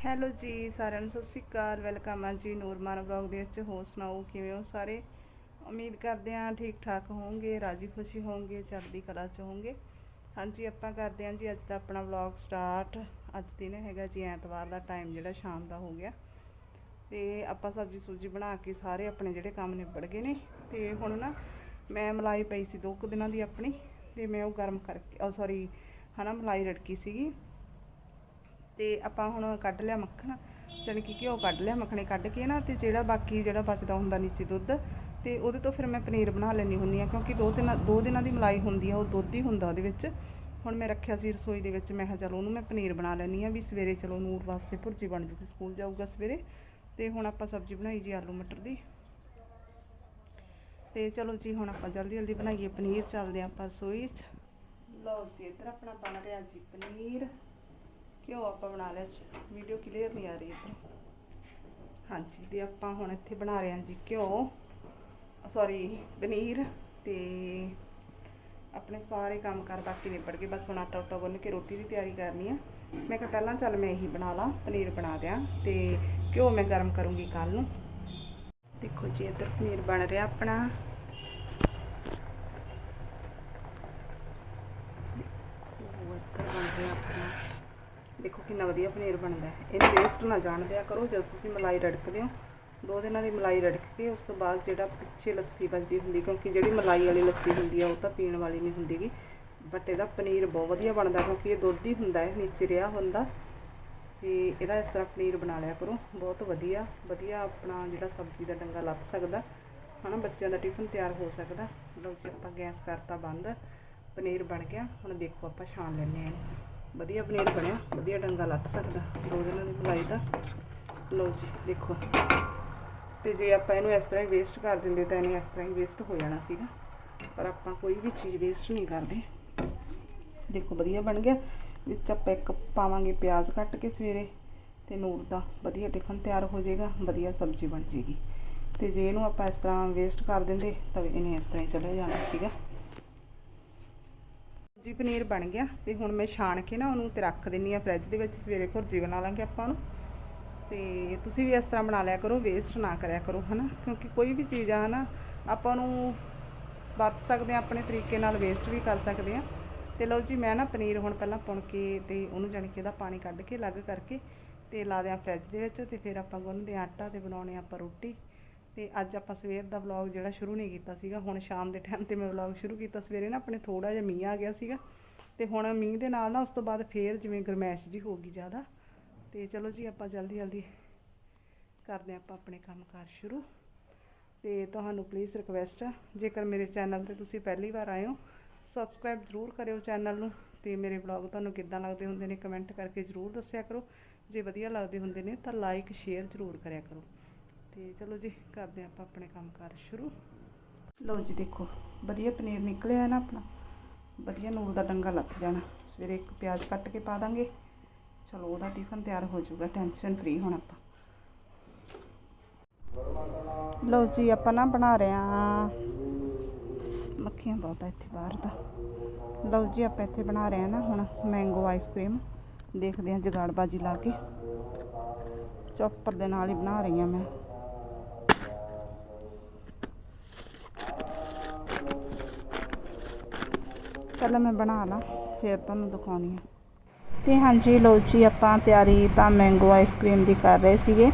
Hello ਜੀ, ਸਾਰਿਆਂ ਨੂੰ ਸਤਿ ਸ਼੍ਰੀ ਅਕਾਲ। ਵੈਲਕਮ ਆ ਜੀ ਨੂਰਮਾਨ ਬਲੌਗ ਦੇ ਵਿੱਚ। ਹੋਰ ਸੁਣਾਓ, ਕਿਵੇਂ ਹੋ ਸਾਰੇ? ਉਮੀਦ ਕਰਦੇ ਹਾਂ ਠੀਕ ਠਾਕ ਹੋਵੋਗੇ, ਰਾਜੀ ਖੁਸ਼ੀ ਹੋਵੋਗੇ, ਚੜ੍ਹਦੀ ਕਲਾ ਚ ਹੋਵੋਗੇ। ਹਾਂਜੀ, ਆਪਾਂ ਕਰਦੇ ਹਾਂ ਜੀ ਅੱਜ ਦਾ ਆਪਣਾ ਵਲੌਗ ਸਟਾਰਟ ਅੱਜ ਦਿਨ ਹੈਗਾ ਜੀ ਐਤਵਾਰ ਦਾ ਟਾਈਮ ਜਿਹੜਾ ਸ਼ਾਮ ਦਾ ਹੋ ਗਿਆ। ਤੇ ਆਪਾਂ ਸਬਜ਼ੀ ਸੂਜੀ ਬਣਾ ਕੇ ਸਾਰੇ ਆਪਣੇ ਜਿਹੜੇ ਕੰਮ ਨਿਬੜ ਗਏ ਨੇ। ਤੇ ਹੁਣ ਨਾ ਮੈਂ ਮਲਾਈ ਪਈ ਸੀ ਦੋ ਕੁ ਦਿਨਾਂ ਦੀ ਆਪਣੀ। ਤੇ ਮੈਂ ਉਹ ਗਰਮ ਕਰਕੇ, ਉਹ ਸੌਰੀ ਹਨਾ ਮਲਾਈ ਰੜਕੀ ਸੀਗੀ। ਤੇ ਆਪਾਂ ਹੁਣ ਕੱਢ ਲਿਆ ਮੱਖਣ, ਜਾਣੀ ਕਿ ਘਿਓ ਕੱਢ ਲਿਆ ਮੱਖਣੇ ਕੱਢ ਕੇ ਨਾ, ਤੇ ਜਿਹੜਾ ਬਾਕੀ ਜਿਹੜਾ ਬਚਦਾ ਹੁੰਦਾ ਨੀਚੇ ਦੁੱਧ, ਤੇ ਉਹਦੇ ਤੋਂ ਫਿਰ ਮੈਂ ਪਨੀਰ ਬਣਾ ਲੈਣੀ ਹੁੰਦੀ ਆ ਕਿਉਂਕਿ ਦੋ ਦਿਨਾਂ ਦੋ ਦਿਨਾਂ ਦੀ ਮਲਾਈ ਹੁੰਦੀ ਆ, ਉਹ ਦੁੱਧ ਹੀ ਹੁੰਦਾ ਉਹਦੇ ਵਿੱਚ। ਹੁਣ ਮੈਂ ਰੱਖਿਆ ਸੀ ਰਸੋਈ ਦੇ ਵਿੱਚ, ਮੈਂ ਕਿਹਾ ਚਲੋ ਉਹਨੂੰ ਮੈਂ ਪਨੀਰ ਬਣਾ ਲੈਣੀ ਆ ਵੀ ਸਵੇਰੇ ਚਲੋ ਨੂਰ ਵਾਸਤੇ ਭੁਰਜੀ ਬਣ ਜੂਗੀ, ਸਕੂਲ ਜਾਊਗਾ ਸਵੇਰੇ। ਤੇ ਹੁਣ ਆਪਾਂ ਸਬਜ਼ੀ ਬਣਾਈ ਜੀ ਆਲੂ ਮਟਰ ਦੀ। ਤੇ ਚਲੋ ਜੀ, ਹੁਣ ਆਪਾਂ ਜਲਦੀ ਜਲਦੀ ਬਣਾਈਏ ਪਨੀਰ, ਚੱਲਦੇ ਆਂ ਆਪਾਂ ਰਸੋਈ 'ਚ। ਲਓ ਜੀ, ਇੱਧਰ ਆਪਣਾ ਬਣ ਰਿਹਾ ਜੀ ਪਨੀਰ। ਘਿਓ ਆਪਾਂ ਬਣਾ ਲਿਆ ਵੀਡੀਓ ਕਲੀਅਰ ਨਹੀਂ ਆ ਰਹੀ ਇੱਧਰ। ਹਾਂਜੀ, ਤੇ ਆਪਾਂ ਹੁਣ ਇੱਥੇ ਬਣਾ ਰਹੇ ਹਾਂ ਜੀ ਘਿਓ ਸੌਰੀ ਪਨੀਰ ਤੇ ਆਪਣੇ ਸਾਰੇ ਕੰਮ ਕਰ ਬਾਕੀ ਨਿਬੜ ਗਏ। ਬਸ ਹੁਣ ਆਟਾ ਉਟਾ ਗੁੰਨ ਕੇ ਰੋਟੀ ਦੀ ਤਿਆਰੀ ਕਰਨੀ ਆ। ਮੈਂ ਕਿਹਾ ਪਹਿਲਾਂ ਚੱਲ ਮੈਂ ਇਹੀ ਬਣਾ ਲਾਂ, ਪਨੀਰ ਬਣਾ ਦਿਆਂ ਤੇ ਘਿਓ ਮੈਂ ਗਰਮ ਕਰੂੰਗੀ ਕੱਲ ਨੂੰ। ਦੇਖੋ ਜੀ, ਇੱਧਰ ਪਨੀਰ ਬਣ ਰਿਹਾ ਆਪਣਾ ਉਹ ਇੱਧਰ ਬਣ ਰਿਹਾ ਆਪਣਾ ਦੇਖੋ ਕਿੰਨਾ ਵਧੀਆ ਪਨੀਰ ਬਣਦਾ ਇਹਨੂੰ ਵੇਸਟ ਨਾ ਜਾਣ ਦਿਆ ਕਰੋ, ਜਦ ਤੁਸੀਂ ਮਲਾਈ ਰੜਕਦੇ ਹੋ। ਦੋ ਦਿਨਾਂ ਦੀ ਮਲਾਈ ਰੜਕ ਕੇ, ਉਸ ਤੋਂ ਬਾਅਦ ਜਿਹੜਾ ਪਿੱਛੇ ਲੱਸੀ ਬਚਦੀ ਹੁੰਦੀ, ਕਿਉਂਕਿ ਜਿਹੜੀ ਮਲਾਈ ਵਾਲੀ ਲੱਸੀ ਹੁੰਦੀ ਆ, ਉਹ ਤਾਂ ਪੀਣ ਵਾਲੀ ਨਹੀਂ ਹੁੰਦੀਗੀ। ਬਟ ਇਹਦਾ ਪਨੀਰ ਬਹੁਤ ਵਧੀਆ ਬਣਦਾ, ਕਿਉਂਕਿ ਇਹ ਦੁੱਧ ਹੀ ਹੁੰਦਾ ਹੈ, ਨੀਚੇ ਰਿਹਾ ਹੁੰਦਾ। ਤੇ ਇਹਦਾ ਇਸ ਤਰ੍ਹਾਂ ਪਨੀਰ ਬਣਾ ਲਿਆ ਕਰੋ। ਬਹੁਤ ਵਧੀਆ ਵਧੀਆ ਆਪਣਾ ਜਿਹੜਾ ਸਬਜ਼ੀ ਦਾ ਡੰਗਾ ਲੱਥ ਸਕਦਾ। ਹਨਾ, ਬੱਚਿਆਂ ਦਾ ਟਿਫਨ ਤਿਆਰ ਹੋ ਸਕਦਾ। ਲਓ ਜੀ, ਆਪਾਂ ਗੈਸ ਕਰਤਾ ਬੰਦ। ਪਨੀਰ ਬਣ ਗਿਆ। ਹੁਣ ਦੇਖੋ ਆਪਾਂ ਛਾਣ ਲੈਂਦੇ ਹਾਂ ਵਧੀਆ ਪਨੀਰ ਬਣਿਆ, ਵਧੀਆ ਡੰਗਾ ਲੱਤ ਸਕਦਾ, ਦੋ ਦਿਨਾਂ ਦੀ ਮਲਾਈ ਦਾ। ਲਓ ਜੀ, ਦੇਖੋ। ਤੇ ਜੇ ਆਪਾਂ ਇਹਨੂੰ ਇਸ ਤਰ੍ਹਾਂ ਹੀ ਵੇਸਟ ਕਰ ਦਿੰਦੇ ਤਾਂ ਇਹਨੇ ਇਸ ਤਰ੍ਹਾਂ ਹੀ ਵੇਸਟ ਹੋ ਜਾਣਾ ਸੀਗਾ। ਪਰ ਆਪਾਂ ਕੋਈ ਵੀ ਚੀਜ਼ ਵੇਸਟ ਨਹੀਂ ਕਰਦੇ। ਦੇਖੋ, ਵਧੀਆ ਬਣ ਗਿਆ। ਵਿੱਚ ਆਪਾਂ ਇੱਕ ਪਾਵਾਂਗੇ ਪਿਆਜ਼ ਕੱਟ ਕੇ ਸਵੇਰੇ ਤੇ ਨੂਰ ਦਾ ਵਧੀਆ ਟਿਫਨ ਤਿਆਰ ਹੋ ਜਾਏਗਾ, ਵਧੀਆ ਸਬਜ਼ੀ ਬਣ ਜੇਗੀ ਤੇ ਜੇ ਇਹਨੂੰ ਆਪਾਂ ਇਸ ਤਰ੍ਹਾਂ ਵੇਸਟ ਕਰ ਦਿੰਦੇ ਤਾਂ ਇਹਨੇ ਇਸ ਤਰ੍ਹਾਂ ਹੀ ਚਲਾ ਜਾਣਾ ਸੀਗਾ। ਜੀ ਪਨੀਰ ਬਣ ਗਿਆ ਤੇ ਹੁਣ ਮੈਂ ਛਾਣ ਕੇ ਨਾ ਉਹਨੂੰ ਤੇ ਰੱਖ ਦਿੰਨੀ ਆ ਫ੍ਰਿਜ ਦੇ ਵਿੱਚ, ਸਵੇਰੇ ਭੁਰਜੀ ਬਣਾ ਲਾਂਗੇ ਆਪਾਂ ਉਹਨੂੰ। ਤੇ ਤੁਸੀਂ ਵੀ ਇਸ ਤਰ੍ਹਾਂ ਬਣਾ ਲਿਆ ਕਰੋ ਵੇਸਟ ਨਾ ਕਰਿਆ ਕਰੋ, ਹਨਾ? ਕਿਉਂਕਿ ਕੋਈ ਵੀ ਚੀਜ਼ ਆ, ਹਨਾ, ਆਪਾਂ ਨੂੰ ਵਰਤ ਸਕਦੇ ਆ ਆਪਣੇ ਤਰੀਕੇ ਨਾਲ ਵੇਸਟ ਵੀ ਕਰ ਸਕਦੇ ਆ ਤੇ ਲਓ ਜੀ, ਮੈਂ ਨਾ ਪਨੀਰ ਹੁਣ ਪਹਿਲਾਂ ਪੁਣ ਕੇ ਤੇ ਉਹਨੂੰ ਜਾਣੀ ਕਿ ਇਹਦਾ ਪਾਣੀ ਕੱਢ ਕੇ ਅਲੱਗ ਕਰਕੇ ਤੇ ਲਾ ਦਿਆਂ ਫ੍ਰਿਜ ਦੇ ਵਿੱਚ ਤੇ ਫਿਰ ਆਪਾਂ ਗੁੰਨਦੇ ਹਾਂ ਆਟਾ ਤੇ ਬਣਾਉਣੇ ਆਪਾਂ ਰੋਟੀ। ਤੇ ਅੱਜ ਆਪਾਂ ਸਵੇਰ ਦਾ ਵਲੌਗ ਜਿਹੜਾ ਸ਼ੁਰੂ ਨਹੀਂ ਕੀਤਾ ਸੀਗਾ, ਹੁਣ ਸ਼ਾਮ ਦੇ ਟਾਈਮ ਤੇ ਮੈਂ ਵਲੌਗ ਸ਼ੁਰੂ ਕੀਤਾ, ਸਵੇਰੇ ਨਾ ਆਪਣੇ ਥੋੜਾ ਜਿਹਾ ਮੀਂਹ ਆ ਗਿਆ ਸੀਗਾ ਤੇ ਹੁਣ ਮੀਂਹ ਦੇ ਨਾਲ ਨਾ ਉਸ ਤੋਂ ਬਾਅਦ ਫੇਰ ਜਿਵੇਂ ਗਰਮੈਸ਼ ਜੀ ਹੋ ਗਈ ਜ਼ਿਆਦਾ, ਤੇ ਚਲੋ ਜੀ ਆਪਾਂ ਜਲਦੀ ਜਲਦੀ ਕਰਦੇ ਆਪਾਂ ਆਪਣੇ ਕੰਮਕਾਰ ਸ਼ੁਰੂ। ਤੇ ਤੁਹਾਨੂੰ ਪਲੀਜ਼ ਰਿਕਵੈਸਟ ਆ, ਜੇਕਰ ਮੇਰੇ ਚੈਨਲ ਤੇ ਤੁਸੀਂ ਪਹਿਲੀ ਵਾਰ ਆਏ ਹੋ ਸਬਸਕ੍ਰਾਈਬ ਜ਼ਰੂਰ ਕਰਿਓ ਚੈਨਲ ਨੂੰ ਤੇ ਮੇਰੇ ਵਲੌਗ ਤੁਹਾਨੂੰ ਕਿੱਦਾਂ ਲੱਗਦੇ ਹੁੰਦੇ ਨੇ ਕਮੈਂਟ ਕਰਕੇ ਜ਼ਰੂਰ ਦੱਸਿਆ ਕਰੋ, ਜੇ ਵਧੀਆ ਲੱਗਦੇ ਹੁੰਦੇ ਨੇ ਤਾਂ ਲਾਈਕ ਸ਼ੇਅਰ ਜ਼ਰੂਰ ਕਰਿਆ ਕਰੋ। ਤੇ ਚਲੋ ਜੀ, ਕਰਦੇ ਆਪਾਂ ਆਪਣੇ ਕੰਮਕਾਰ ਸ਼ੁਰੂ। ਲਓ ਜੀ, ਦੇਖੋ, ਵਧੀਆ ਪਨੀਰ ਨਿਕਲਿਆ ਨਾ ਆਪਣਾ। ਵਧੀਆ ਨੂਰ ਦਾ ਡੰਗਾ ਲੱਥ ਜਾਣਾ। ਸਵੇਰੇ ਇੱਕ ਪਿਆਜ਼ ਕੱਟ ਕੇ ਪਾ ਦਾਂਗੇ। ਚਲੋ, ਉਹਦਾ ਟਿਫਨ ਤਿਆਰ ਹੋ ਜਾਊਗਾ ਟੈਨਸ਼ਨ ਫ੍ਰੀ ਹੁਣ ਆਪਾਂ। ਲਓ ਜੀ, ਆਪਾਂ ਨਾ ਬਣਾ ਰਹੇ ਆ ਮੱਖੀਆਂ ਬਹੁਤ ਆ ਇੱਥੇ ਬਾਹਰ ਦਾ ਲਓ ਜੀ, ਆਪਾਂ ਇੱਥੇ ਬਣਾ ਰਹੇ ਆ ਨਾ ਹੁਣ ਮੈਂਗੋ ਆਈਸਕ੍ਰੀਮ ਦੇਖਦੇ ਆ ਜਗਾੜਬਾਜੀ ਲਾ ਕੇ। ਚੌਪਰ ਦੇ ਨਾਲ ਹੀ ਬਣਾ ਰਹੀ ਆ ਮੈਂ। ਪਹਿਲਾਂ ਮੈਂ ਬਣਾ ਲਾਂ, ਫਿਰ ਤੁਹਾਨੂੰ ਦਿਖਾਉਣੀ ਆ। ਤੇ ਹਾਂਜੀ, ਲਓ ਜੀ, ਆਪਾਂ ਤਿਆਰੀ ਤਾਂ ਮੈਂਗੋ ਆਈਸਕ੍ਰੀਮ ਦੀ ਕਰ ਰਹੇ ਸੀਗੇ,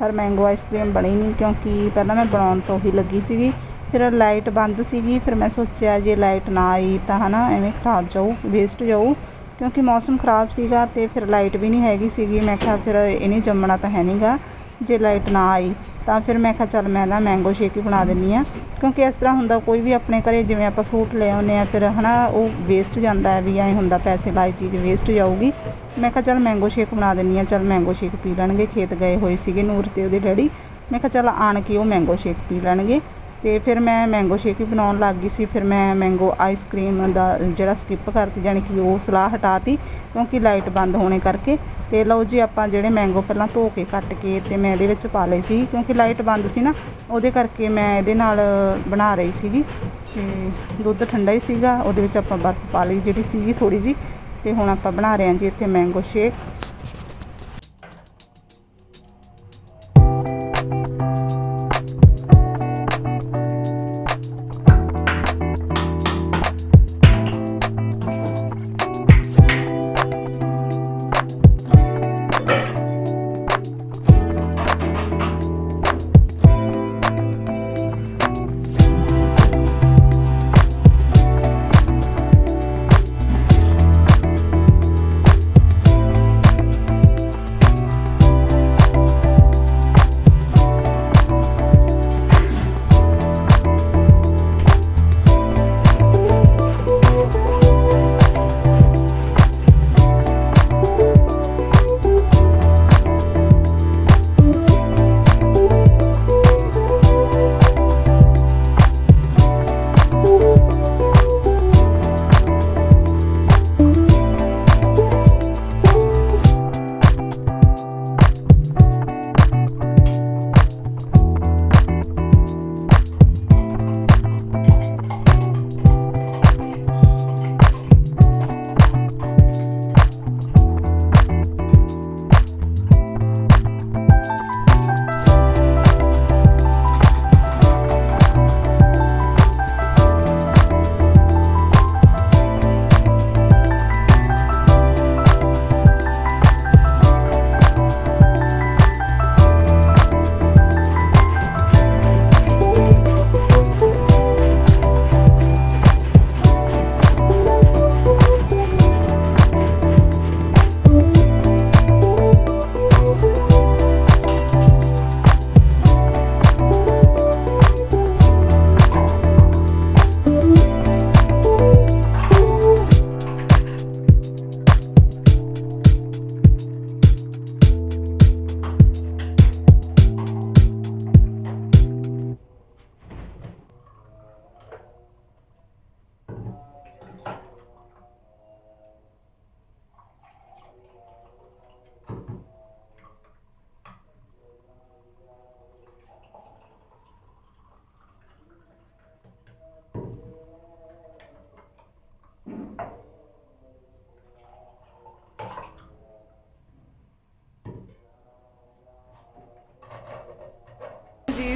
ਪਰ ਮੈਂਗੋ ਆਈਸਕ੍ਰੀਮ ਬਣੀ ਨਹੀਂ ਕਿਉਂਕਿ ਪਹਿਲਾਂ ਮੈਂ ਬਣਾਉਣ ਤੋਂ ਹੀ ਲੱਗੀ ਸੀਗੀ, ਫਿਰ ਲਾਈਟ ਬੰਦ ਸੀਗੀ, ਫਿਰ ਮੈਂ ਸੋਚਿਆ ਜੇ ਲਾਈਟ ਨਾ ਆਈ ਤਾਂ ਹਨਾ ਐਵੇਂ ਖਰਾਬ ਜਾਊ ਵੇਸਟ ਜਾਊ, ਕਿਉਂਕਿ ਮੌਸਮ ਖਰਾਬ ਸੀਗਾ ਤੇ ਫਿਰ ਲਾਈਟ ਵੀ ਨਹੀਂ ਹੈਗੀ ਸੀਗੀ, ਮੈਂ ਕਿਹਾ ਫਿਰ ਇਹਨੇ ਜੰਮਣਾ ਤਾਂ ਹੈ ਨਹੀਂਗਾ ਜੇ ਲਾਈਟ ਨਾ ਆਈ ਤਾਂ ਫਿਰ ਮੈਂ ਕਿਹਾ ਚੱਲ ਮੈਂ ਨਾ ਮੈਂਗੋ ਸ਼ੇਕ ਹੀ ਬਣਾ ਦਿੰਨੀ ਆ। ਕਿਉਂਕਿ ਇਸ ਤਰ੍ਹਾਂ ਹੁੰਦਾ ਕੋਈ ਵੀ ਆਪਣੇ ਘਰੇ ਜਿਵੇਂ ਆਪਾਂ ਫਰੂਟ ਲੈ ਆਉਂਦੇ ਆ, ਫਿਰ ਹਨਾ ਉਹ ਵੇਸਟ ਜਾਂਦਾ ਹੈ ਵੀ ਐਂ ਹੁੰਦਾ ਪੈਸੇ ਲਾਈ ਚੀਜ਼ ਵੇਸਟ ਜਾਊਗੀ। ਮੈਂ ਕਿਹਾ ਚੱਲ ਮੈਂਗੋ ਸ਼ੇਕ ਬਣਾ ਦਿੰਨੀ ਆ, ਚੱਲ ਮੈਂਗੋ ਸ਼ੇਕ ਪੀ ਲੈਣਗੇ। ਖੇਤ ਗਏ ਹੋਏ ਸੀਗੇ ਨੂਰ ਤੇ ਉਹਦੇ ਡੈਡੀ। ਮੈਂ ਕਿਹਾ ਚੱਲ ਆਣ ਕੇ ਉਹ ਮੈਂਗੋ ਸ਼ੇਕ ਪੀ ਲੈਣਗੇ। ਤੇ ਫਿਰ ਮੈਂ ਮੈਂਗੋ ਸ਼ੇਕ ਵੀ ਬਣਾਉਣ ਲੱਗ ਗਈ ਸੀ, ਫਿਰ ਮੈਂ ਮੈਂਗੋ ਆਈਸਕ੍ਰੀਮ ਦਾ ਜਿਹੜਾ ਸਕਿਪ ਕਰਤੀ, ਜਾਣੀ ਕਿ ਉਹ ਸਲਾਹ ਹਟਾਤੀ, ਕਿਉਂਕਿ ਲਾਈਟ ਬੰਦ ਹੋਣੇ ਕਰਕੇ। ਤੇ ਲਓ ਜੀ, ਆਪਾਂ ਜਿਹੜੇ ਮੈਂਗੋ ਪਹਿਲਾਂ ਧੋ ਕੇ ਕੱਟ ਕੇ ਤੇ ਮੈਂ ਇਹਦੇ ਵਿੱਚ ਪਾ ਲਈ ਸੀ, ਕਿਉਂਕਿ ਲਾਈਟ ਬੰਦ ਸੀ ਨਾ, ਉਹਦੇ ਕਰਕੇ ਮੈਂ ਇਹਦੇ ਨਾਲ ਬਣਾ ਰਹੀ ਸੀਗੀ। ਤੇ ਦੁੱਧ ਠੰਡਾ ਹੀ ਸੀਗਾ, ਉਹਦੇ ਵਿੱਚ ਆਪਾਂ ਬਰਫ਼ ਪਾ ਲਈ ਜਿਹੜੀ ਸੀਗੀ ਥੋੜੀ ਜੀ ਤੇ ਹੁਣ ਆਪਾਂ ਬਣਾ ਰਹੇ ਹਾਂ ਜੀ ਇੱਥੇ ਮੈਂਗੋ ਸ਼ੇਕ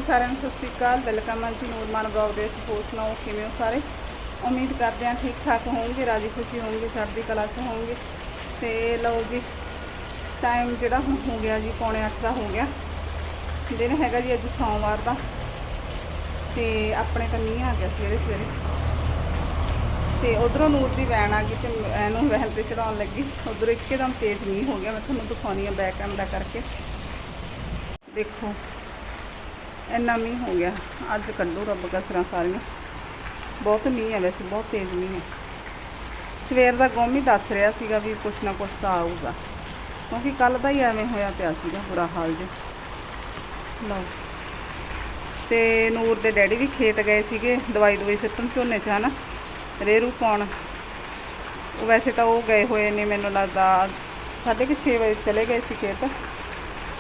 ਸਾਰਿਆਂ ਨੂੰ ਸਤਿ ਸ਼੍ਰੀ ਅਕਾਲ, ਵੈਲਕਮ ਹੈ ਜੀ ਨੂਰਮਾਨ ਬਲੌਗ ਦੇ ਵਿੱਚ। ਹੋਰ ਸੁਣਾਓ, ਕਿਵੇਂ ਹੋ ਸਾਰੇ? ਉਮੀਦ ਕਰਦੇ ਹਾਂ ਠੀਕ ਠਾਕ ਹੋਵੋਗੇ, ਰਾਜੀ ਖੁਸ਼ੀ ਹੋਵੋਗੇ ਸਰਦੀ ਕਲਾ 'ਚ ਹੋਵੋਗੇ। ਤੇ ਲਓ ਜੀ ਟਾਈਮ ਜਿਹੜਾ ਹੁਣ ਹੋ ਗਿਆ ਜੀ, ਪੌਣੇ 8 ਦਾ ਹੋ ਗਿਆ। ਦਿਨ ਹੈਗਾ ਜੀ ਅੱਜ ਸੋਮਵਾਰ ਦਾ। ਤੇ ਆਪਣੇ ਤਾਂ ਮੀਂਹ ਆ ਗਿਆ ਸਵੇਰੇ ਸਵੇਰੇ। ਤੇ ਉਧਰੋਂ ਨੂਰ ਦੀ ਵੈਨ ਆ ਗਈ ਤੇ ਇਹਨੂੰ ਵੈਨ ਤੇ ਚੜਾਉਣ ਲੱਗੀ। ਉਧਰ ਇੱਕਦਮ ਤੇਜ਼ ਮੀਂਹ ਹੋ ਗਿਆ, ਮੈਂ ਤੁਹਾਨੂੰ ਦਿਖਾਉਣੀ ਆ ਬੈਕ ਕੈਮਰਾ ਕਰਕੇ। ਦੇਖੋ ਇੰਨਾ ਮੀਂਹ ਹੋ ਗਿਆ। ਅੱਜ ਕੱਢੋ ਰੱਬ ਕਸਰਾਂ ਸਾਰੀਆਂ। ਬਹੁਤ ਮੀਂਹ ਹੈ ਵੈਸੇ, ਬਹੁਤ ਤੇਜ਼ ਮੀਂਹ ਹੈ। ਸਵੇਰ ਦਾ ਗੁੰਮ ਹੀ ਦੱਸ ਰਿਹਾ ਸੀਗਾ ਵੀ ਕੁਛ ਨਾ ਕੁਛ ਤਾਂ ਆਊਗਾ। ਕਿਉਂਕਿ ਕੱਲ ਦਾ ਹੀ ਐਵੇਂ ਹੋਇਆ ਪਿਆ ਸੀਗਾ ਬੁਰਾ ਹਾਲ ਜੇ ਲਓ। ਤੇ ਨੂਰ ਦੇ ਡੈਡੀ ਵੀ ਖੇਤ ਗਏ ਸੀਗੇ, ਦਵਾਈ ਦਵਾਈ ਸਿੱਟਣ ਝੋਨੇ 'ਚ ਹਨਾ। ਰੇਰੂ ਪਾਉਣ। ਉਹ ਵੈਸੇ ਤਾਂ ਉਹ ਗਏ ਹੋਏ ਨੇ, ਮੈਨੂੰ ਲੱਗਦਾ ਸਾਢੇ ਕੁ ਛੇ ਵਜੇ ਚਲੇ ਗਏ ਸੀ ਖੇਤ।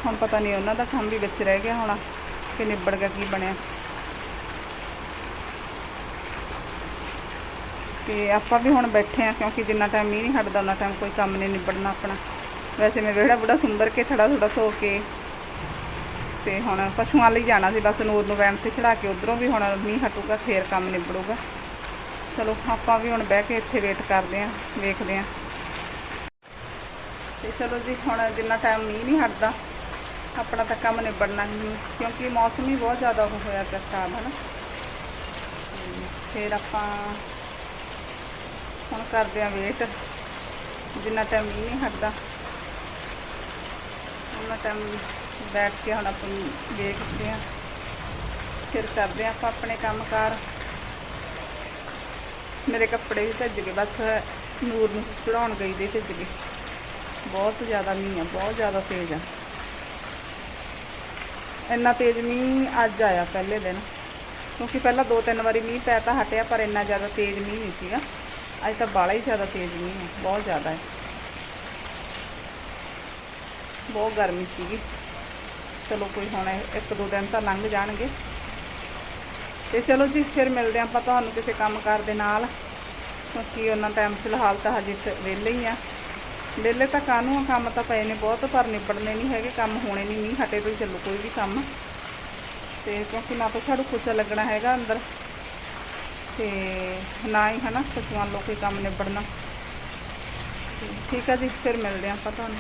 ਹੁਣ ਪਤਾ ਨਹੀਂ ਉਹਨਾਂ ਦਾ ਕੰਮ ਵੀ ਵਿੱਚ ਰਹਿ ਗਿਆ ਹੋਣਾ। ਕਿ ਨਿਬੜ ਗਿਆ ਕੀ ਬਣਿਆ। ਤੇ ਆਪਾਂ ਵੀ ਹੁਣ ਬੈਠੇ ਆ ਕਿਉਂਕਿ ਜਿੰਨਾ ਟਾਈਮ ਮੀਂਹ ਨਹੀਂ ਹਟਦਾ ਉਹਨਾਂ ਟਾਈਮ ਕੋਈ ਕੰਮ ਨਹੀਂ ਨਿਬੜਨਾ ਆਪਣਾ। ਵੈਸੇ ਮੈਂ ਵਿਹੜਾ ਬੁੜਾ ਸੁੰਦਰ ਕੇ, ਥੜਾ ਥੋੜਾ ਧੋ ਕੇ ਤੇ ਹੁਣ ਪਸ਼ੂਆਂ ਲਈ ਜਾਣਾ ਸੀ, ਬਸ ਨੂਰ ਨੂੰ ਵੈਨ ਤੇ ਚੜਾ ਕੇ ਉਧਰੋਂ ਵੀ ਹੁਣ ਮੀਂਹ ਹਟੂਗਾ, ਫੇਰ ਕੰਮ ਨਿਬੜੂਗਾ। ਚਲੋ ਆਪਾਂ ਵੀ ਹੁਣ ਬਹਿ ਕੇ ਇੱਥੇ ਵੇਟ ਕਰਦੇ ਆਂ ਵੇਖਦੇ ਆਂ ਤੇ ਚਲੋ ਜੀ, ਹੁਣ ਜਿੰਨਾ ਟਾਈਮ ਮੀਂਹ ਨਹੀਂ ਹਟਦਾ ਆਪਣਾ ਤਾਂ ਕੰਮ ਨਿਬੜਨਾ ਨਹੀਂ, ਕਿਉਂਕਿ ਮੌਸਮ ਹੀ ਬਹੁਤ ਜ਼ਿਆਦਾ ਉਹ ਹੋਇਆ ਪਿਆ ਖਰਾਬ ਹੈ ਨਾ ਫਿਰ ਆਪਾਂ ਹੁਣ ਕਰਦੇ ਆਂ ਵੇਟ ਜਿੰਨਾ ਟਾਈਮ ਮੀਂਹ ਨਹੀਂ ਹਟਦਾ ਉਹਨਾਂ ਟਾਈਮ ਬੈਠ ਕੇ ਹੁਣ ਆਪਾਂ ਵੇਖਦੇ ਆਂ ਫਿਰ ਕਰਦੇ ਆਂ ਆਪਾਂ ਆਪਣੇ ਕੰਮਕਾਰ। ਮੇਰੇ ਕੱਪੜੇ ਵੀ ਭਿੱਜ ਗਏ, ਬਸ ਨੂਰ ਨੂੰ ਚੜਾਉਣ ਗਈ ਦੇ ਭਿੱਜ ਗਏ। ਬਹੁਤ ਜ਼ਿਆਦਾ ਮੀਂਹ ਆ, ਬਹੁਤ ਜ਼ਿਆਦਾ ਤੇਜ਼ ਆ। ਇੰਨਾ ਤੇਜ਼ ਮੀਂਹ ਅੱਜ ਆਇਆ ਪਹਿਲੇ ਦਿਨ। ਕਿਉਂਕਿ ਪਹਿਲਾਂ ਦੋ ਤਿੰਨ ਵਾਰੀ ਮੀਂਹ ਪੈ ਤਾਂ ਹਟਿਆ, ਪਰ ਇੰਨਾ ਜ਼ਿਆਦਾ ਤੇਜ਼ ਮੀਂਹ ਨਹੀਂ ਸੀਗਾ। ਅੱਜ ਤਾਂ ਬਾਲਾ ਹੀ ਜ਼ਿਆਦਾ ਤੇਜ਼ ਮੀਂਹ ਹੈ, ਬਹੁਤ ਜ਼ਿਆਦਾ ਹੈ। ਬਹੁਤ ਗਰਮੀ ਸੀਗੀ। ਚਲੋ ਕੋਈ ਹੁਣ ਇੱਕ ਦੋ ਦਿਨ ਤਾਂ ਲੰਘ ਜਾਣਗੇ। ਤੇ ਚਲੋ ਜੀ, ਫਿਰ ਮਿਲਦੇ ਆਪਾਂ ਤੁਹਾਨੂੰ ਕਿਸੇ ਕੰਮ ਕੰਮਕਾਰ ਦੇ ਨਾਲ। ਕਿਉਂਕਿ ਉਹਨਾਂ ਟਾਈਮ ਫਿਲਹਾਲ ਤਾਂ ਹਜੇ ਵਿਹਲੇ ਹੀ ਆ। ਵਿਹਲੇ ਤਾਂ ਕਾਹਨੂੰ ਆ, ਕੰਮ ਤਾਂ ਪਏ ਨੇ ਬਹੁਤ, ਪਰ ਨਿਬੜਨੇ ਨਹੀਂ ਹੈਗੇ, ਕੰਮ ਹੋਣੇ ਨਹੀਂ ਨਹੀਂ ਹਟੇ ਤੋਂ ਹੀ ਕੋਈ ਵੀ ਕੰਮ। ਤੇ ਕਿਉਂਕਿ ਨਾ ਤਾਂ ਝਾੜੂ ਪੋਚਾ ਲੱਗਣਾ ਹੈਗਾ ਅੰਦਰ, ਤੇ ਨਾ ਹੀ ਹਨਾ ਪਸ਼ੂਆਂ ਲੋ ਕੋਈ ਕੰਮ ਨਿਬੜਨਾ। ਠੀਕ ਆ ਜੀ, ਫਿਰ ਮਿਲਦੇ ਆਪਾਂ ਤੁਹਾਨੂੰ।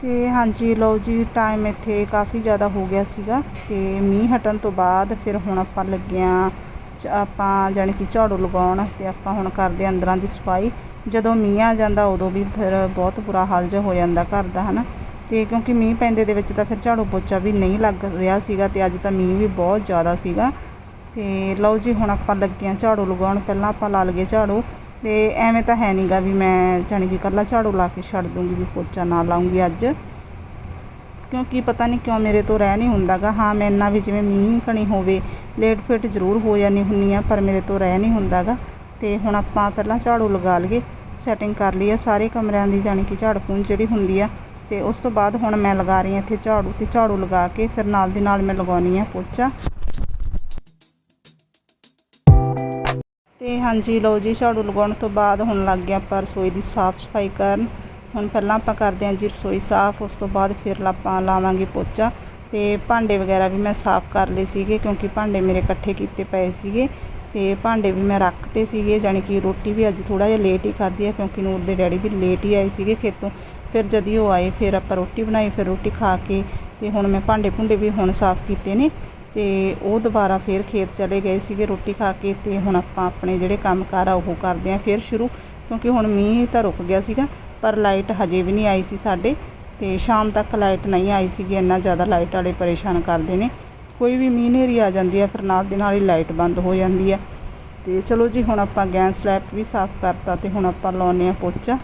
ਤੇ ਹਾਂਜੀ, ਲਓ ਜੀ ਟਾਈਮ ਇੱਥੇ ਕਾਫੀ ਜ਼ਿਆਦਾ ਹੋ ਗਿਆ ਸੀਗਾ, ਤੇ ਮੀਂਹ ਹਟਣ ਤੋਂ ਬਾਅਦ ਫਿਰ ਹੁਣ ਆਪਾਂ ਲੱਗੇ ਹਾਂ, ਚ- ਆਪਾਂ ਜਾਣੀ ਕਿ ਝਾੜੂ ਲਗਾਉਣ, ਤੇ ਆਪਾਂ ਹੁਣ ਕਰਦੇ ਹਾਂ ਅੰਦਰਾਂ ਦੀ ਸਫ਼ਾਈ। ਜਦੋਂ ਮੀਂਹ ਆ ਜਾਂਦਾ ਉਦੋਂ ਵੀ ਫਿਰ ਬਹੁਤ ਬੁਰਾ ਹਾਲ ਜਿਹਾ ਹੋ ਜਾਂਦਾ ਘਰ ਦਾ, ਹਨਾ? ਤੇ ਕਿਉਂਕਿ ਮੀਂਹ ਪੈਂਦੇ ਦੇ ਵਿੱਚ ਤਾਂ ਫਿਰ ਝਾੜੂ ਪੋਚਾ ਵੀ ਨਹੀਂ ਲੱਗ ਰਿਹਾ ਸੀਗਾ ਤੇ ਅੱਜ ਤਾਂ ਮੀਂਹ ਵੀ ਬਹੁਤ ਜ਼ਿਆਦਾ ਸੀਗਾ। ਤੇ ਲਓ ਜੀ, ਹੁਣ ਆਪਾਂ ਲੱਗੀਆਂ ਝਾੜੂ ਲਗਾਉਣ। ਪਹਿਲਾਂ ਆਪਾਂ ਲਾ ਲਈਏ ਝਾੜੂ। ਤੇ ਐਵੇਂ ਤਾਂ ਹੈ ਨਹੀਂਗਾ ਵੀ ਮੈਂ ਜਾਣੀ ਕਿ ਇਕੱਲਾ ਝਾੜੂ ਲਾ ਕੇ ਛੱਡ ਦੂੰਗੀ ਵੀ ਪੋਚਾ ਨਾ ਲਾਉਂਗੀ ਅੱਜ। ਕਿਉਂਕਿ ਪਤਾ ਨਹੀਂ ਕਿਉਂ ਮੇਰੇ ਤੋਂ ਰਹਿ ਨਹੀਂ ਹੁੰਦਾਗਾ। ਹਾਂ, ਮੈਂ ਇੰਨਾ ਵੀ ਜਿਵੇਂ ਮੀਂਹ ਕਣੀ ਹੋਵੇ, ਲੇਟ ਫਿਟ ਜ਼ਰੂਰ ਹੋ ਜਾਂਦੀ ਹੁੰਨੀ ਆ, ਪਰ ਮੇਰੇ ਤੋਂ ਰਹਿ ਨਹੀਂ ਹੁੰਦਾਗਾ। ਤੇ ਹੁਣ ਆਪਾਂ ਪਹਿਲਾਂ ਝਾੜੂ ਲਗਾ ਲਈਏ ਸੈਟਿੰਗ ਕਰ ਲਈ ਆ ਸਾਰੇ ਕਮਰਿਆਂ ਦੀ, ਜਾਣੀ ਕਿ ਝਾੜ ਪੂੰਝ ਜਿਹੜੀ ਹੁੰਦੀ ਆ। ਤੇ ਉਸ ਤੋਂ ਬਾਅਦ ਹੁਣ ਮੈਂ ਲਗਾ ਰਹੀ ਹਾਂ ਇੱਥੇ ਝਾੜੂ ਤੇ ਝਾੜੂ ਲਗਾ ਕੇ ਫਿਰ ਨਾਲ ਦੀ ਨਾਲ ਮੈਂ ਲਗਾਉਣੀ ਆ ਪੋਚਾ। ਤੇ ਹਾਂਜੀ, ਲਓ ਜੀ, ਝਾੜੂ ਲਗਾਉਣ ਤੋਂ ਬਾਅਦ ਹੁਣ ਲੱਗ ਗਿਆ ਆਪਾਂ ਰਸੋਈ ਦੀ ਸਾਫ਼ ਸਫ਼ਾਈ ਕਰਨ। ਹੁਣ ਪਹਿਲਾਂ ਆਪਾਂ ਕਰਦੇ ਹਾਂ ਜੀ ਰਸੋਈ ਸਾਫ਼, ਉਸ ਤੋਂ ਬਾਅਦ ਫਿਰ ਆਪਾਂ ਲਾਵਾਂਗੇ ਪੋਚਾ। ਤੇ ਭਾਂਡੇ ਵਗੈਰਾ ਵੀ ਮੈਂ ਸਾਫ਼ ਕਰ ਲਏ ਸੀਗੇ, ਕਿਉਂਕਿ ਭਾਂਡੇ ਮੇਰੇ ਇਕੱਠੇ ਕੀਤੇ ਪਏ ਸੀਗੇ। ਤੇ ਭਾਂਡੇ ਵੀ ਮੈਂ ਰੱਖਤੇ ਸੀਗੇ, ਜਾਣੀ ਕਿ ਰੋਟੀ ਵੀ ਅੱਜ ਥੋੜਾ ਜਿਹਾ ਲੇਟ ਹੀ ਖਾਧੀ ਹੈ ਕਿਉਂਕਿ ਨੂਰ ਦੇ ਡੈਡੀ ਵੀ ਲੇਟ ਹੀ ਆਏ ਸੀਗੇ ਖੇਤੋਂ। ਫਿਰ ਜਦ ਹੀ ਉਹ ਆਏ, ਫਿਰ ਆਪਾਂ ਰੋਟੀ ਬਣਾਈ, ਫਿਰ ਰੋਟੀ ਖਾ ਕੇ ਤੇ ਹੁਣ ਮੈਂ ਭਾਂਡੇ ਭੁੰਡੇ ਵੀ ਹੁਣ ਸਾਫ਼ ਕੀਤੇ ਨੇ ਤੇ ਉਹ ਦੁਬਾਰਾ ਫਿਰ ਖੇਤ ਚਲੇ ਗਏ ਸੀਗੇ ਰੋਟੀ ਖਾ ਕੇ ਤੇ ਹੁਣ ਆਪਾਂ ਆਪਣੇ ਜਿਹੜੇ ਕੰਮਕਾਰ ਆ ਉਹ ਕਰਦੇ ਆਂ ਫਿਰ ਸ਼ੁਰੂ, ਕਿਉਂਕਿ ਹੁਣ ਮੀਂਹ ਤਾਂ ਰੁਕ ਗਿਆ ਸੀਗਾ, ਪਰ ਲਾਈਟ ਹਜੇ ਵੀ ਨਹੀਂ ਆਈ ਸੀ ਸਾਡੇ ਤੇ ਸ਼ਾਮ ਤੱਕ ਲਾਈਟ ਨਹੀਂ ਆਈ ਸੀਗੀ, ਇੰਨਾ ਜ਼ਿਆਦਾ ਲਾਈਟ ਵਾਲੇ ਪਰੇਸ਼ਾਨ ਕਰਦੇ ਨੇ। ਕੋਈ ਵੀ ਮੀਂਹ ਹਨੇਰੀ ਆ ਜਾਂਦੀ ਹੈ ਫਿਰ ਨਾਲ ਦੀ ਨਾਲ ਹੀ ਲਾਈਟ ਬੰਦ ਹੋ ਜਾਂਦੀ ਹੈ ਤੇ ਚਲੋ ਜੀ, ਹੁਣ ਆਪਾਂ ਗੈਸ ਸਲੈਬ ਵੀ ਸਾਫ਼ ਕਰਤਾ ਤੇ ਹੁਣ ਆਪਾਂ ਲਾਉਨੇ ਆ ਪੋਚਾ।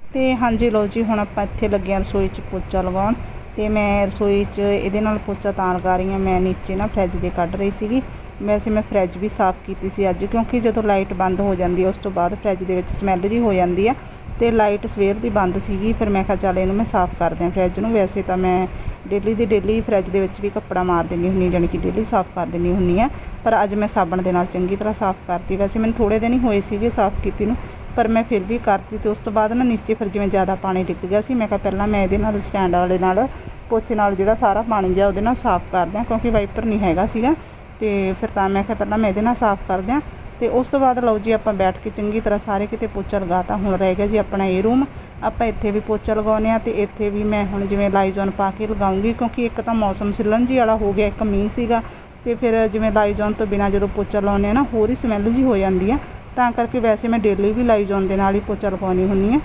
ਤੇ ਹਾਂਜੀ, ਲਓ ਜੀ, ਹੁਣ ਆਪਾਂ ਇੱਥੇ ਲੱਗਿਆ ਰਸੋਈ 'ਚ ਪੋਚਾ ਲਗਾਉਣ ਤੇ ਮੈਂ ਰਸੋਈ 'ਚ ਇਹਦੇ ਨਾਲ ਪੋਚਾ ਤਾਂ ਲਗਾ ਰਹੀ ਹਾਂ। ਮੈਂ ਨੀਚੇ ਨਾ ਫਰਿੱਜ ਦੇ ਕੱਢ ਰਹੀ ਸੀਗੀ। ਵੈਸੇ ਮੈਂ ਫਰਿੱਜ ਵੀ ਸਾਫ਼ ਕੀਤੀ ਸੀ ਅੱਜ ਕਿਉਂਕਿ ਜਦੋਂ ਲਾਈਟ ਬੰਦ ਹੋ ਜਾਂਦੀ ਹੈ ਉਸ ਤੋਂ ਬਾਅਦ ਫਰਿੱਜ ਦੇ ਵਿੱਚ ਸਮੈਲ ਜੀ ਹੋ ਜਾਂਦੀ ਆ ਤੇ ਲਾਈਟ ਸਵੇਰ ਦੀ ਬੰਦ ਸੀਗੀ ਫਿਰ ਮੈਂ ਕਿਹਾ ਚੱਲ ਇਹਨੂੰ ਮੈਂ ਸਾਫ਼ ਕਰ ਦਿਆਂ ਫਰਿੱਜ ਨੂੰ। ਵੈਸੇ ਤਾਂ ਮੈਂ ਡੇਲੀ ਦੀ ਡੇਲੀ ਫਰਿੱਜ ਦੇ ਵਿੱਚ ਵੀ ਕੱਪੜਾ ਮਾਰ ਦਿੰਦੀ ਹੁੰਦੀ ਹਾਂ, ਜਾਣੀ ਕਿ ਡੇਲੀ ਸਾਫ਼ ਕਰ ਦਿੰਦੀ ਹੁੰਦੀ ਆ ਪਰ ਅੱਜ ਮੈਂ ਸਾਬਣ ਦੇ ਨਾਲ ਚੰਗੀ ਤਰ੍ਹਾਂ ਸਾਫ਼ ਕਰਤੀ। ਵੈਸੇ ਮੈਨੂੰ ਥੋੜੇ ਦਿਨ ਹੀ ਹੋਏ ਸੀਗੇ ਸਾਫ਼ ਕੀਤੀ ਨੂੰ ਪਰ ਮੈਂ ਫਿਰ ਵੀ ਕਰਤੀ ਤੇ ਉਸ ਤੋਂ ਬਾਅਦ ਨਾ ਨੀਚੇ ਫਿਰ ਜਿਵੇਂ ਜ਼ਿਆਦਾ ਪਾਣੀ ਡਿੱਗ ਗਿਆ ਸੀ ਮੈਂ ਕਿਹਾ ਪਹਿਲਾਂ ਮੈਂ ਇਹਦੇ ਨਾਲ ਸਟੈਂਡ ਵਾਲੇ ਨਾਲ ਪੋਚੇ ਨਾਲ ਜਿਹੜਾ ਸਾਰਾ ਪਾਣੀ ਜਿਹਾ ਉਹਦੇ ਨਾਲ ਸਾਫ਼ ਕਰ ਕਿਉਂਕਿ ਵਾਈਪਰ ਨਹੀਂ ਹੈਗਾ ਸੀਗਾ। ਤੇ ਫਿਰ ਤਾਂ ਮੈਂ ਕਿਹਾ ਪਹਿਲਾਂ ਮੈਂ ਇਹਦੇ ਨਾਲ ਸਾਫ਼ ਕਰ ਦਿਆਂ ਤੇ ਉਸ ਤੋਂ ਬਾਅਦ ਲਓ ਜੀ ਆਪਾਂ ਬੈਠ ਕੇ ਚੰਗੀ ਤਰ੍ਹਾਂ ਸਾਰੇ ਕਿਤੇ ਪੋਚਾ ਲਗਾਤਾ ਹੁਣ ਰਹਿ ਗਿਆ ਜੀ ਆਪਣਾ ਇਹ ਰੂਮ ਆਪਾਂ ਇੱਥੇ ਵੀ ਪੋਚਾ ਲਗਾਉਂਦੇ ਆ ਤੇ ਇੱਥੇ ਵੀ ਮੈਂ ਹੁਣ ਜਿਵੇਂ ਲਾਈਜ਼ੋਨ ਪਾ ਕੇ ਲਗਾਉਂਗੀ ਕਿਉਂਕਿ ਇੱਕ ਤਾਂ ਮੌਸਮ ਸਿਲਣ ਜੀ ਵਾਲਾ ਹੋ ਗਿਆ, ਇੱਕ ਮੀਂਹ ਸੀਗਾ ਤੇ ਫਿਰ ਜਿਵੇਂ ਲਾਈਜ਼ੋਨ ਤੋਂ ਬਿਨਾ ਜਦੋਂ ਪੋਚਾ ਲਾਉਂਦੇ ਆ ਨਾ ਹੋਰ ਹੀ ਸਮੈਲ ਜੀ ਹੋ ਜਾਂਦੀ ਆ, ਤਾਂ ਕਰਕੇ ਵੈਸੇ ਮੈਂ ਡੇਲੀ ਵੀ ਲਾਈਜ਼ੋਨ ਦੇ ਨਾਲ ਹੀ ਪੋਚਾ ਲਗਾਉਣੀ ਹੁੰਦੀ ਆ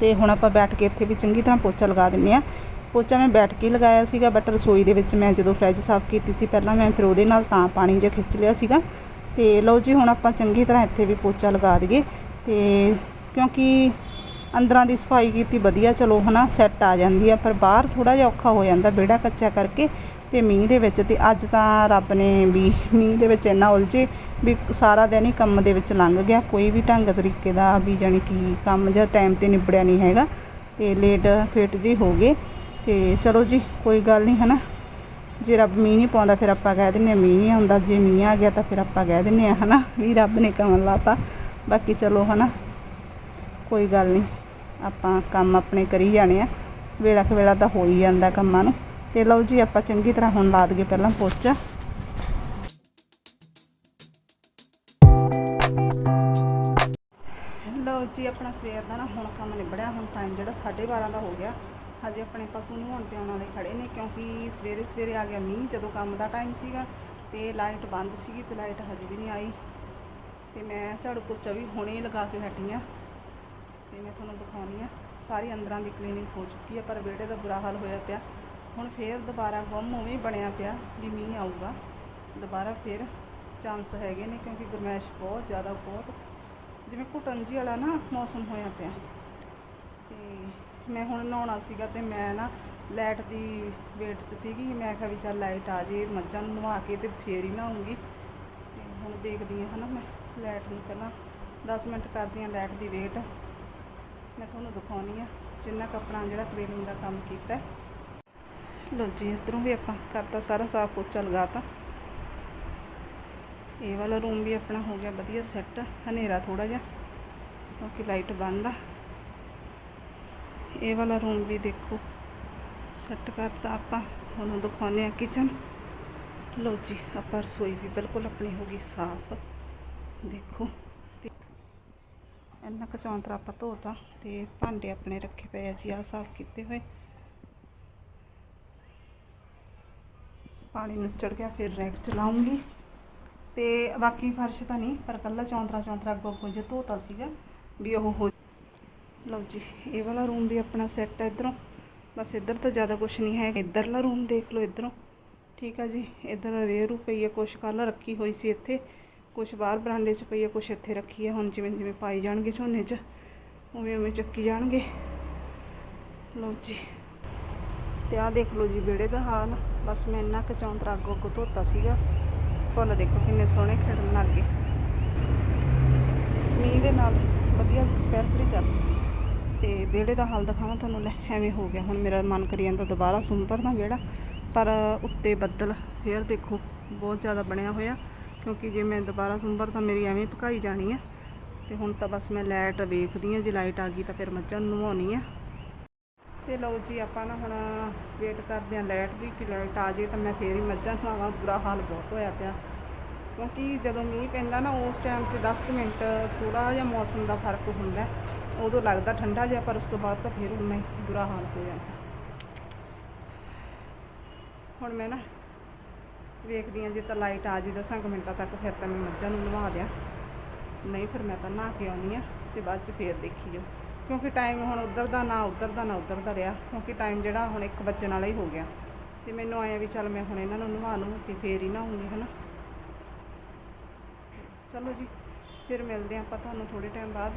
ਤੇ ਹੁਣ ਆਪਾਂ ਬੈਠ ਕੇ ਇੱਥੇ ਵੀ ਚੰਗੀ ਤਰ੍ਹਾਂ ਪੋਚਾ ਲਗਾ ਦਿੰਨੇ ਆ ਪੋਚਾ ਮੈਂ ਬੈਠ ਕੇ ਲਗਾਇਆ ਸੀਗਾ ਬਟ ਰਸੋਈ ਦੇ ਵਿੱਚ ਮੈਂ ਜਦੋਂ ਫਰਿੱਜ ਸਾਫ਼ ਕੀਤੀ ਸੀ, ਪਹਿਲਾਂ ਮੈਂ ਫਿਰ ਉਹਦੇ ਨਾਲ ਤਾਂ ਪਾਣੀ ਜਿਹਾ ਖਿੱਚ ਲਿਆ ਸੀਗਾ। ਤੇ ਲਓ ਜੀ, ਹੁਣ ਆਪਾਂ ਚੰਗੀ ਤਰ੍ਹਾਂ ਇੱਥੇ ਵੀ ਪੋਚਾ ਲਗਾ ਦਈਏ। ਤੇ ਕਿਉਂਕਿ ਅੰਦਰਾਂ ਦੀ ਸਫ਼ਾਈ ਕੀਤੀ ਵਧੀਆ, ਚਲੋ ਹਨਾ ਸੈੱਟ ਆ ਜਾਂਦੀ ਆ, ਪਰ ਬਾਹਰ ਥੋੜਾ ਜਿਹਾ ਔਖਾ ਹੋ ਜਾਂਦਾ ਵਿਹੜਾ ਕੱਚਾ ਕਰਕੇ ਤੇ ਮੀਂਹ ਦੇ ਵਿੱਚ। ਤੇ ਅੱਜ ਤਾਂ ਰੱਬ ਨੇ ਵੀ ਮੀਂਹ ਦੇ ਵਿੱਚ ਇੰਨਾ ਉਲਝੇ ਵੀ ਸਾਰਾ ਦਿਨ ਹੀ ਕੰਮ ਦੇ ਵਿੱਚ ਲੰਘ ਗਿਆ। ਕੋਈ ਵੀ ਢੰਗ ਤਰੀਕੇ ਦਾ ਵੀ ਜਾਣੀ ਕਿ ਕੰਮ ਜਾਂ ਟਾਈਮ ਤੇ ਨਿਬੜਿਆ ਨਹੀਂ ਹੈਗਾ। ਤੇ ਲੇਟ ਫੇਟ ਜੀ ਹੋ ਗਏ। ਤੇ ਚਲੋ ਜੀ, ਕੋਈ ਗੱਲ ਨਹੀਂ, ਹਨਾ? ਜੇ ਰੱਬ ਮੀਂਹ ਨਹੀਂ ਪਾਉਂਦਾ, ਫਿਰ ਆਪਾਂ ਕਹਿ ਦਿੰਨੇ ਆ ਮੀਂਹ ਨਹੀਂ ਆਉਂਦਾ। ਜੇ ਮੀਂਹ ਆ ਗਿਆ ਤਾਂ ਫਿਰ ਆਪਾਂ ਕਹਿ ਦਿੰਨੇ ਆ ਹਨਾ? ਵੀ ਰੱਬ ਨੇ ਕਮਲ ਲਾਤਾ। ਬਾਕੀ ਚਲੋ, ਹਨਾ? ਕੋਈ ਗੱਲ ਨਹੀਂ, ਆਪਾਂ ਕੰਮ ਆਪਣੇ ਕਰੀ ਜਾਣੇ ਆ। ਵੇਲਾ ਕੁ ਵੇਲਾ ਤਾਂ ਹੋ ਹੀ ਜਾਂਦਾ ਕੰਮਾਂ ਨੂੰ। ਤੇ ਲਓ ਜੀ, ਆਪਾਂ ਚੰਗੀ ਤਰ੍ਹਾਂ ਹੁਣ ਲਾ ਦਈਏ ਪਹਿਲਾਂ ਪੋਚਾ। ਲਓ ਜੀ, ਆਪਣਾ ਸਵੇਰ ਦਾ ਨਾ ਹੁਣ ਕੰਮ ਨਿਬੜਿਆ। ਹੁਣ ਟਾਈਮ ਜਿਹੜਾ 12:30 ਦਾ ਹੋ ਗਿਆ। ਹਜੇ ਆਪਣੇ ਪਸ਼ੂ ਨਹਾਉਣ ਪਿਆਉਣ ਵਾਲੇ ਖੜੇ ਨੇ ਕਿਉਂਕਿ ਸਵੇਰੇ ਸਵੇਰੇ ਆ ਗਿਆ ਮੀਂਹ, ਜਦੋਂ ਕੰਮ ਦਾ ਟਾਈਮ ਸੀਗਾ ਤੇ ਲਾਈਟ ਬੰਦ ਸੀਗੀ ਤੇ ਲਾਈਟ ਹਜੇ ਵੀ ਨਹੀਂ ਆਈ। ਤੇ ਮੈਂ ਝਾੜੂ ਪੋਚਾ ਵੀ ਹੁਣੇ ਲਗਾ ਕੇ ਹਟੀ ਆ ਤੇ ਮੈਂ ਤੁਹਾਨੂੰ ਦਿਖਾਉਣੀ ਆ ਸਾਰੀ ਅੰਦਰਾਂ ਦੀ ਕਲੀਨਿੰਗ ਹੋ ਚੁੱਕੀ ਆ ਪਰ ਵਿਹੜੇ ਦਾ ਬੁਰਾ ਹਾਲ ਹੋਇਆ ਪਿਆ। ਹੁਣ ਫੇਰ ਦੁਬਾਰਾ ਗੁੰਮ ਉਵੇਂ ਬਣਿਆ ਪਿਆ ਵੀ ਮੀਂਹ ਆਊਗਾ। ਦੁਬਾਰਾ ਫੇਰ ਚਾਂਸ ਹੈਗੇ ਨੇ ਕਿਉਂਕਿ ਗਰਮੈਸ਼ ਬਹੁਤ ਜ਼ਿਆਦਾ, ਬਹੁਤ ਜਿਵੇਂ ਘੁਟਨ ਜੀ ਵਾਲਾ ਨਾ ਮੌਸਮ ਹੋਇਆ ਪਿਆ। ਤੇ ਮੈਂ ਹੁਣ ਨਹਾਉਣਾ ਸੀਗਾ ਤੇ ਮੈਂ ਨਾ ਲਾਈਟ ਦੀ ਵੇਟ 'ਚ ਸੀਗੀ, ਮੈਂ ਕਿਹਾ ਵੀ ਚੱਲ ਲਾਈਟ ਆ ਜੇ, ਮੱਝਾਂ ਨੂੰ ਨਵਾ ਕੇ ਤੇ ਫੇਰ ਹੀ ਨਹਾਉਂਗੀ। ਤੇ ਹੁਣ ਦੇਖਦੀ ਹਾਂ ਹਨਾ ਮੈਂ ਲਾਈਟ ਨੂੰ ਪਹਿਲਾਂ 10 ਮਿੰਟ ਕਰਦੀ ਹਾਂ ਲਾਈਟ ਦੀ ਵੇਟ ਮੈਂ ਤੁਹਾਨੂੰ ਦਿਖਾਉਣੀ ਆ ਜਿੰਨਾ ਕੱਪੜਾ ਜਿਹੜਾ ਕਲੀਨਿੰਗ ਦਾ ਕੰਮ ਕੀਤਾ। ਹੈ। ਲਓ ਜੀ, ਇੱਧਰੋਂ ਵੀ ਆਪਾਂ ਕਰਤਾ ਸਾਰਾ ਸਾਫ਼ ਪੋਚਾ ਲਗਾਤਾ ਇਹ ਵਾਲਾ ਰੂਮ ਵੀ ਆਪਣਾ ਹੋ ਗਿਆ ਵਧੀਆ ਸੈੱਟ ਹਨੇਰਾ ਥੋੜਾ ਜਿਹਾ, ਕਿਉਂਕਿ ਲਾਈਟ ਬੰਦ ਆ। ਇਹ ਵਾਲਾ ਰੂਮ ਵੀ ਦੇਖੋ। ਸੈੱਟ ਕਰਤਾ ਆਪਾਂ। ਤੁਹਾਨੂੰ ਦਿਖਾਉਂਦੇ ਆ ਕਿਚਨ ਲਓ ਜੀ, ਆਪਾਂ ਰਸੋਈ ਵੀ ਬਿਲਕੁਲ ਆਪਣੀ ਹੋ ਗਈ ਸਾਫ਼। ਦੇਖੋ। ਇੰਨਾ ਕੁ ਚੌਂਤਰਾ ਆਪਾਂ ਧੋਤਾ ਤੇ ਭਾਂਡੇ ਆਪਣੇ ਰੱਖੇ ਪਏ ਆ ਜੀ ਆ ਸਾਫ਼ ਕੀਤੇ ਹੋਏ। ਪਾਣੀ ਨੁੱਚੜ ਗਿਆ, ਫਿਰ ਰੈਕ ਚਲਾਉਂਗੀ ਤੇ ਬਾਕੀ ਫਰਸ਼ ਤਾਂ ਨਹੀਂ, ਪਰ ਕੱਲਾ ਚੌਂਤਰਾ ਚੌਂਤਰਾ ਅੱਗੋਂ ਅੱਗੋਂ ਜੇ ਧੋਤਾ ਸੀਗਾ ਵੀ ਉਹ ਹੋ ਲਓ ਜੀ, ਇਹ ਵਾਲਾ ਰੂਮ ਵੀ ਆਪਣਾ ਸੈੱਟ ਹੈ ਇਧਰੋਂ। ਬਸ ਇੱਧਰ ਤਾਂ ਜ਼ਿਆਦਾ ਕੁਝ ਨਹੀਂ ਹੈ, ਇੱਧਰਲਾ ਰੂਮ ਦੇਖ ਲਓ ਇਧਰੋਂ। ਠੀਕ ਆ ਜੀ, ਇੱਧਰ ਰੇਰੂ ਪਈ ਹੈ ਕੁਛ ਕੱਲ ਰੱਖੀ ਹੋਈ ਸੀ ਇੱਥੇ। ਕੁਛ ਬਾਹਰ ਬਰਾਂਡੇ 'ਚ ਪਈ ਹੈ ਕੁਛ ਇੱਥੇ ਰੱਖੀ ਹੈ ਹੁਣ ਜਿਵੇਂ ਜਿਵੇਂ ਪਾਈ ਜਾਣਗੇ ਝੋਨੇ 'ਚ, ਉਵੇਂ ਉਵੇਂ ਚੱਕੀ ਜਾਣਗੇ। ਲਓ ਜੀ। ਤੇ ਆਹ ਦੇਖ ਲਓ ਜੀ, ਵਿਹੜੇ ਦਾ ਹਾਲ। ਬਸ ਮੈਂ ਇੰਨਾ ਕੁ ਚੌਂਤਰਾ ਅੱਗੋਂ ਅੱਗੋਂ ਧੋਤਾ ਸੀਗਾ। ਫੁੱਲ ਦੇਖੋ ਕਿੰਨੇ ਸੋਹਣੇ ਖਿੜਨ ਲੱਗ ਗਏ। ਮੀਂਹ ਦੇ ਨਾਲ ਵਧੀਆ ਪੈਰਫਰੀ ਕਰ ਤੇ ਵਿਹੜੇ ਦਾ ਹਾਲ ਦਿਖਾਵਾਂ ਤੁਹਾਨੂੰ, ਲੈ ਐਵੇਂ ਹੋ ਗਿਆ। ਹੁਣ ਮੇਰਾ ਮਨ ਕਰੀ ਜਾਂਦਾ ਦੁਬਾਰਾ ਸੁੰਪਰ ਦਾ ਵਿਹੜਾ। ਪਰ ਉੱਤੇ ਬੱਦਲ, ਫੇਰ ਦੇਖੋ, ਬਹੁਤ ਜ਼ਿਆਦਾ ਬਣਿਆ ਹੋਇਆ। ਕਿਉਂਕਿ ਜੇ ਮੈਂ ਦੁਬਾਰਾ ਸੁੰਬਰ ਤਾਂ ਮੇਰੀ ਐਵੇਂ ਭਕਾਈ ਜਾਣੀ ਆ। ਤੇ ਹੁਣ ਤਾਂ ਬਸ ਮੈਂ ਲਾਈਟ ਵੇਖਦੀ ਹਾਂ ਜੇ ਲਾਈਟ ਆ ਗਈ ਤਾਂ ਫਿਰ ਮੱਝਾਂ ਨੂੰ ਨਵਾਉਣੀ ਆ। ਤੇ ਲਓ ਜੀ, ਆਪਾਂ ਨਾ ਹੁਣ ਵੇਟ ਕਰਦੇ ਹਾਂ ਲਾਈਟ ਦੀ, ਕਿ ਲਾਈਟ ਆ ਜੇ ਤਾਂ ਮੈਂ ਫੇਰ ਹੀ ਮੱਝਾਂ ਨਵਾਵਾਂ ਬੁਰਾ ਹਾਲ ਬਹੁਤ ਹੋਇਆ ਪਿਆ। ਕਿਉਂਕਿ ਜਦੋਂ ਮੀਂਹ ਪੈਂਦਾ ਨਾ, ਉਸ ਟਾਈਮ ਤੇ 10 ਕੁ ਮਿੰਟ ਥੋੜਾ ਜਿਹਾ ਮੌਸਮ ਦਾ ਫ਼ਰਕ ਹੁੰਦਾ। ਉਦੋਂ ਲੱਗਦਾ ਠੰਡਾ ਜਿਹਾ, ਪਰ ਉਸ ਤੋਂ ਬਾਅਦ ਤਾਂ ਫਿਰ ਉਨਾ ਹੀ ਬੁਰਾ ਹਾਲ ਹੋ ਜਾਂਦਾ। ਹੁਣ ਮੈਂ ਨਾ ਵੇਖਦੀ ਹਾਂ, ਜੇ ਤਾਂ ਲਾਈਟ ਆ ਜੀ 10 ਕੁ ਮਿੰਟਾਂ ਤੱਕ, ਫਿਰ ਤਾਂ ਮੈਂ ਮੱਝਾਂ ਨੂੰ ਨਵਾ ਦਿਆਂ। ਨਹੀਂ ਫਿਰ ਮੈਂ ਤਾਂ ਨਹਾ ਕੇ ਆਉਣੀ ਆ ਤੇ ਬਾਅਦ ਚ ਫੇਰ ਦੇਖੀ ਜਾਓ ਕਿਉਂਕਿ ਟਾਈਮ ਹੁਣ ਉੱਧਰ ਦਾ ਨਾ ਉੱਧਰ ਦਾ ਨਾ ਉੱਧਰ ਦਾ ਰਿਹਾ, ਕਿਉਂਕਿ ਟਾਈਮ ਜਿਹੜਾ ਹੁਣ ਇੱਕ ਬੱਚਣ ਵਾਲਾ ਹੀ ਹੋ ਗਿਆ। ਤੇ ਮੈਨੂੰ ਆਇਆ ਵੀ ਚੱਲ ਮੈਂ ਹੁਣ ਇਹਨਾਂ ਨੂੰ ਨਵਾ ਲੂੰ ਤੇ ਫੇਰ ਹੀ ਨਹਾਉਂਗੀ, ਹਨਾ? ਚਲੋ ਜੀ, ਫਿਰ ਮਿਲਦੇ ਹਾਂ ਆਪਾਂ ਤੁਹਾਨੂੰ ਥੋੜੇ ਟਾਈਮ ਬਾਅਦ।